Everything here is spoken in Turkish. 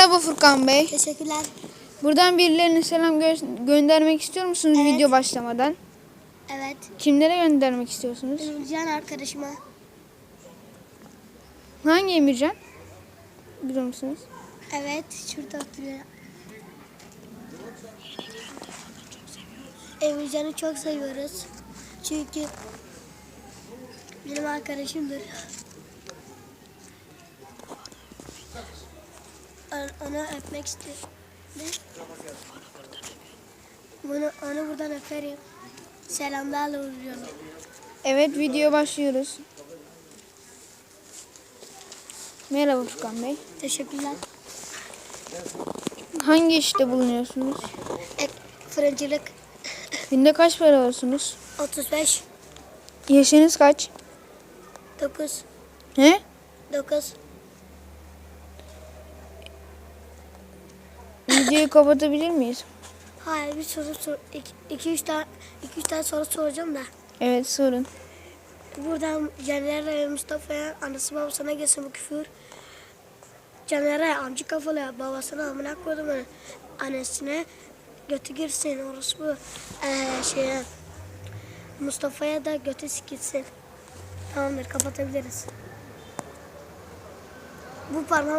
Merhaba Furkan Bey. Teşekkürler. Buradan birilerine selam gö- göndermek istiyor musunuz Evet. video başlamadan? Evet. Kimlere göndermek istiyorsunuz? Can arkadaşıma. Hangi Emircan? Biliyor musunuz? Evet. Şurada oturuyor. Emircan'ı çok seviyoruz. Çünkü benim arkadaşımdır. Onu öpmek istiyorum. Ne? Bunu, onu buradan öperim. Selamlarla uğurluyorum. Evet video başlıyoruz. Merhaba Furkan Bey. Teşekkürler. Hangi işte bulunuyorsunuz? Ek, fırıncılık Günde kaç para alıyorsunuz? 35 Yaşınız kaç? 9 He? 9 Videoyu kapatabilir miyiz? Hayır bir soru sor. 2 3 tane 2 3 tane soru soracağım da. Evet sorun. Buradan Caner'e Mustafa'ya annesi babasına gelsin bu küfür. Caner'e amca kafalı babasına amına koydum. Annesine götü girsin orası bu. Ee, şeye Mustafa'ya da götü sikilsin. Tamamdır kapatabiliriz. Bu parmağım